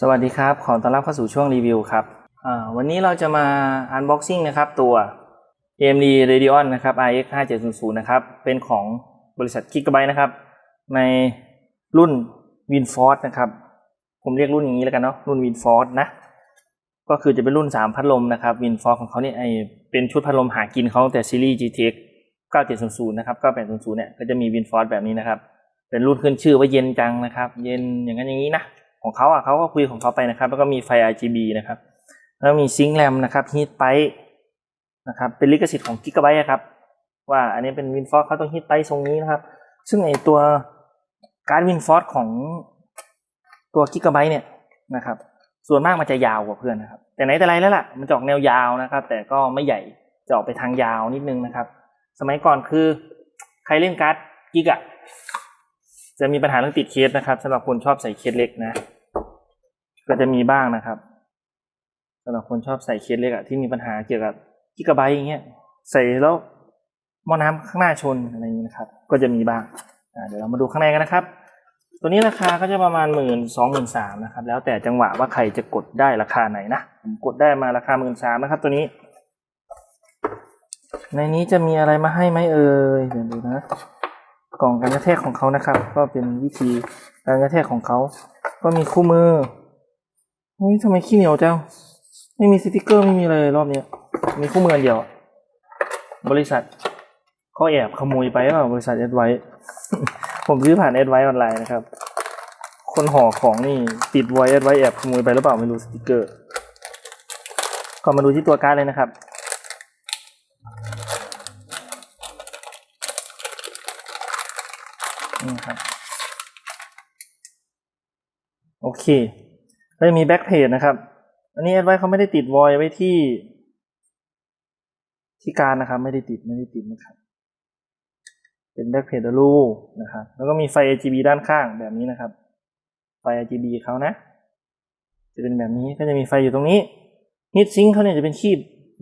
สวัสดีครับ ขอต้อนรับเข้าสู่ช่วงรีวิวครับวันนี้เราจะมา unboxing นะครับตัว AMD Radeon นะครับ RX 5700นะครับ เป็นของบริษัท Gigabyte นะครับ ในรุ่น WinForce นะครับ ผมเรียกรุ่นอย่างนี้แล้วกันเนาะ รุ่น WinForce นะ ก็คือจะเป็นรุ่น 3 พัดลมนะครับ WinForce ของเขาเนี่ยไอเป็นชุดพัดลมหากินเขาตั้งแต่ซีรีส์ GTX 9700นะครับ9800เนี่ย ก็จะมี WinForce แบบนี้นะครับ เป็นรุ่นขึ้นชื่อว่าเย็นจังนะครับ เย็นอย่างนั้นอย่างนี้นะ ของเขาอะเขาก็คุยของเขาไปนะครับ แล้วก็มีไฟ RGB นะครับ แล้วมีซิงค์แรมนะครับฮีทไปนะครับ เป็นลิขสิทธิ์ของ Gigabyte อะครับ ว่าอันนี้เป็น WinForce เขาต้องฮีทไปทรงนี้นะครับ ซึ่งไอตัวการ์ด WinForce ของตัว Gigabyte เนี่ยนะครับ ส่วนมากมันจะยาวกว่าเพื่อนนะครับ แต่ไหนแต่ไรแล้วล่ะ มันจะออกแนวยาวนะครับ แต่ก็ไม่ใหญ่จะออกไปทางยาวนิดนึงนะครับ สมัยก่อนคือใครเล่นการ์ดกิกอะ จะมีปัญหาเรื่องติดเคสนะครับสำหรับคนชอบใส่เคสเล็กนะ ก็จะมีบ้างนะครับสำหรับคนชอบใส่เคสเล็กอะที่มีปัญหาเกี่ยวกับกิกะไบต์อย่างเงี้ยใส่แล้วหม้อน้ำข้างหน้าชนอะไรอย่างนี้นะครับ ก็จะมีบ้างเดี๋ยวเรามาดูข้างในกันนะครับ ตัวนี้ราคาก็จะประมาณหมื่นสองหมื่นสามนะครับ แล้วแต่จังหวะว่าใครจะกดได้ราคาไหนนะผมกดได้มาราคาหมื่นสามนะครับ ตัวนี้ ในนี้จะมีอะไรมาให้ไหมเอ่ยเดี๋ยวดูนะ กล่องการกระแทกของเขานะครับ ก็เป็นวิธีการกระแทกของเขา ก็มีคู่มือเฮ้ยทำไมขี้เหนียวจังไม่มีสติกเกอร์ไม่มีอะไรเลยรอบเนี้ยมีคู่มืออันเดียวอะบริษัทเขาแอบขโมยไปเปล่าบริษัทเอ็ดไว้ ผมซื้อผ่านเอ็ดไว้ออนไลน์นะครับ คนห่อของนี่ติดไว้เอ็ดไว้แอบขโมยไปหรือเปล่าไม่รู้สติกเกอร์ก็มาดูที่ตัวการ์ดเลยนะครับ นี่ครับ โอเคแล้วยังมีแบ็กเพจนะครับ อันนี้แอดไว้เขาไม่ได้ติดวอยไว้ที่ ที่การนะครับ ไม่ได้ติดไม่ได้ติดนะครับ เป็นแบ็กเพจรูนะครับ แล้วก็มีไฟ RGB ด้านข้างแบบนี้นะครับ ไฟ RGB เขานะ จะเป็นแบบนี้ก็จะมีไฟอยู่ตรงนี้ฮีทซิงเขาเนี่ยจะเป็นคีบ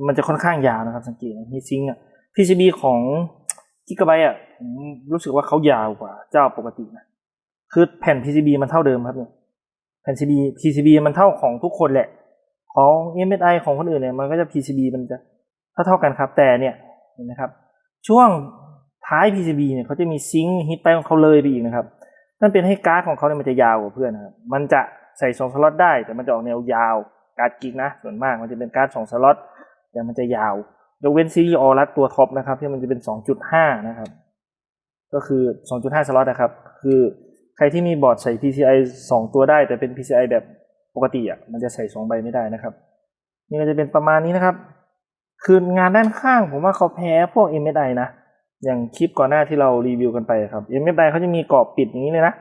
มันจะค่อนข้างยาวนะครับ สังเกตฮีทซิงอะ PCB ของ Gigabyte อะผมรู้สึกว่าเขายาวกว่าเจ้าปกตินะคือแผ่น PCB มันเท่าเดิมครับเนี่ย แผ่น PCB PCB มันเท่าของทุกคนแหละ ของ MSI ของคนอื่นเนี่ยมันก็จะ PCB มันจะเท่าเท่ากันครับ แต่เนี่ยเห็นไหมครับ ช่วงท้าย PCB เนี่ยเขาจะมีซิงค์ฮิตไปของเขาเลยไปอีกนะครับนั่นเป็นให้การ์ดของเขาเนี่ยมันจะยาวกว่าเพื่อนนะครับ มันจะใส่สองสล็อตได้แต่มันจะออกแนวยาวการ์ดกิกนะ ส่วนมากมันจะเป็นการ์ดสองสล็อตแต่มันจะยาวยกเว้นซีรีส์ออรัสตัวท็อปนะครับที่มันจะเป็น 2.5 นะครับ ก็คือ 2.5 สล็อตนะครับ คือ ครที่มีบอร์ดใส่ PCI 2 ตัวได้ แต่เป็น PCI แบบปกติอะมันจะใส่2ใบไม่ได้นะครับ นี่ก็จะเป็นประมาณนี้นะครับ คืองานด้านข้างผมว่าเขาแพ้พวก MSI นะ อย่างคลิปก่อนหน้าที่เรารีวิวกันไปครับ MSI เขาจะมีกรอบปิดอย่างนี้เลยนะ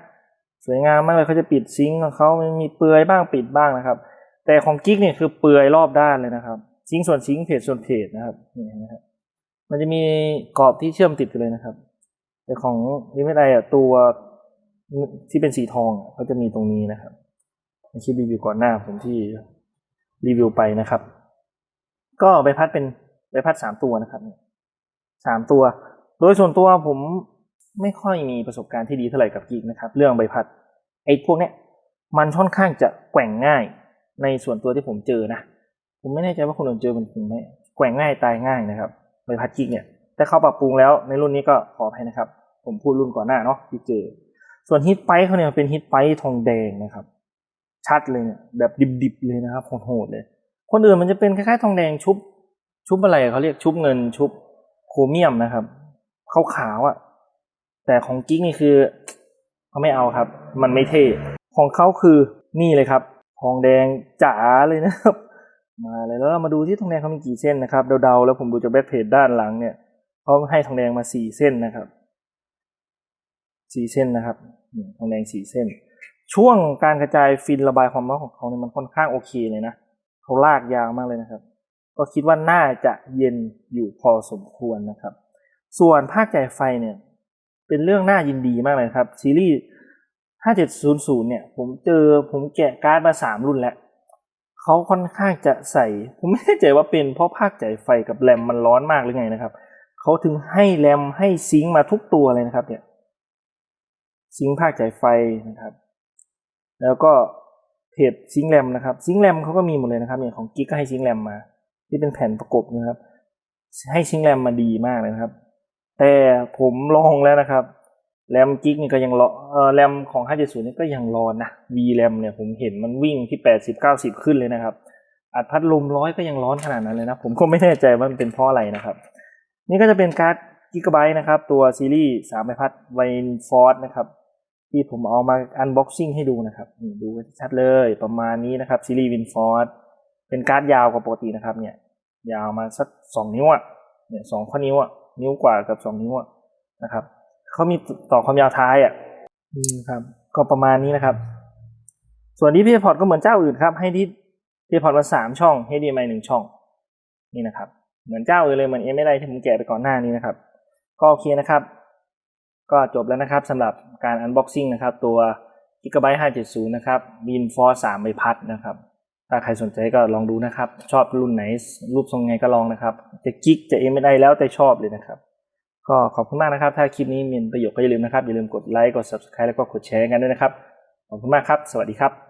สวยงามมากเลยเขาจะปิดซิงค์ของเขามันมีเปลือยบ้างปิดบ้างนะครับ แต่ของกิ๊กเนี่ยคือเปลือยรอบด้านเลยนะครับ ซิงค์ส่วนซิงค์เพจส่วนเพจนะครับนี่นะครับมันจะมีกรอบที่เชื่อมติดกันเลยนะครับ แต่ของลิมิตไออะตัว ที่เป็นสีทองอะเขาจะมีตรงนี้นะครับในคลิปรีวิวก่อนหน้าผมที่รีวิวไปนะครับ ก็ใบพัดเป็นใบพัดสามตัวนะครับสามตัว โดยส่วนตัวผมไม่ค่อยมีประสบการณ์ที่ดีเท่าไหร่กับกิ๊กนะครับ เรื่องใบพัดไอ้พวกเนี้ยมันค่อนข้างจะแกว่งง่ายในส่วนตัวที่ผมเจอนะผมไม่แน่ใจว่าคนอื่นเจอมันถึงไหมแกว่งง่ายตายง่ายนะครับใบพัดกิ๊กเนี่ยแต่เขาปรับปรุงแล้วในรุ่นนี้ก็ขออภัยนะครับ ผมพูดรุ่นก่อนหน้าเนาะที่เจอ ส่วนฮิตไปเขาเนี่ยเป็นฮิตไปทองแดงนะครับ ชัดเลยเนี่ยแบบดิบๆเลยนะครับโหดเลย คนอื่นมันจะเป็นคล้ายๆทองแดงชุบ ชุบอะไรเขาเรียกชุบเงินชุบโครเมียมนะครับขาวๆอะ แต่ของกิ๊กนี่คือเขาไม่เอาครับ มันไม่เท่ของเขาคือนี่เลยครับทองแดงจ๋าเลยนะครับ มาเลยแล้วเรามาดูที่ทองแดงเขามีกี่เส้นนะครับเดาๆแล้วผมดูจากแบ็คเพจด้านหลังเนี่ยเขาให้ทองแดงมาสี่เส้นนะครับสี่เส้นนะครับ ทองแดงสี่เส้น ช่วงการกระจายฟินระบายความร้อนของเขาเนี่ยมันค่อนข้างโอเคเลยนะเขาลากยาวมากเลยนะครับ ก็คิดว่าน่าจะเย็นอยู่พอสมควรนะครับ ส่วนภาคจ่ายไฟเนี่ย เป็นเรื่องน่ายินดีมากเลยครับซีรีส์5700 เนี่ย ผมเจอผมแกะการ์ดมาสามรุ่นแล้วเขาค่อนข้างจะใส่ ผมไม่แน่ใจว่าเป็นเพราะภาคจ่ายไฟกับแรมมันร้อนมากหรือไงนะครับเขาถึงให้แรมให้ซิงค์มาทุกตัวเลยนะครับ เนี่ย ซิงค์ภาคจ่ายไฟนะครับ แล้วก็เพจซิงแรมนะครับ ซิงแรมเขาก็มีหมดเลยนะครับอย่างของกิ๊กก็ให้ซิงแรมมา ที่เป็นแผ่นประกบนะครับ ให้ซิงแรมมาดีมากเลยนะครับ แต่ผมลองแล้วนะครับแรมกิกนี่ก็ยังรอเออแรมของ 570 นี่ก็ยังรอนะ V แรมเนี่ยผมเห็นมันวิ่งที่ 80 90 ขึ้นเลยนะครับ อัดพัดลมร้อยก็ยังร้อนขนาดนั้นเลยนะ ผมก็ไม่แน่ใจว่ามันเป็นเพราะอะไรนะครับ นี่ก็จะเป็นการ์ดกิกะไบต์นะครับ ตัวซีรีส์3ใบพัดไวน์ฟอร์ดนะครับ ที่ผมเอามาอันบ็อกซิ่งให้ดูนะครับนี่ดูชัดเลยประมาณนี้นะครับซีรีส์วินฟอร์ดเป็นการ์ดยาวกว่าปกตินะครับ เนี่ย ยาวมาสักสองนิ้วอะเนี่ยสองข้อนิ้วอะนิ้วกว่ากับสองนิ้วอะนะครับเขามีต่อความยาวท้ายอะอืมครับ ก็ประมาณนี้นะครับ ส่วนที่พีพอร์ตก็เหมือนเจ้าอื่นครับ ให้ที่พีพอร์ตมาสามช่อง HDMI หนึ่งช่อง นี่นะครับ เหมือนเจ้าอื่นเลยเหมือนเอ็มไม่ได้ที่ผมแกะไปก่อนหน้านี้นะครับ ก็โอเคนะครับ ก็จบแล้วนะครับสำหรับการอันบ็อกซิ่งนะครับ ตัว Gigabyte 570 นะครับ Win Force 3ใบพัดนะครับ ถ้าใครสนใจก็ลองดูนะครับ ชอบรุ่นไหน รูปทรงไงก็ลองนะครับ จะกิ๊กจะเอ็มไม่ได้แล้วแต่ชอบเลยนะครับ ก็ขอบคุณมากนะครับ ถ้าคลิปนี้มีประโยชน์ก็อย่าลืมนะครับ อย่าลืมกดไลค์กด subscribe แล้วก็กดแชร์กันด้วยนะครับ ขอบคุณมากครับ สวัสดีครับ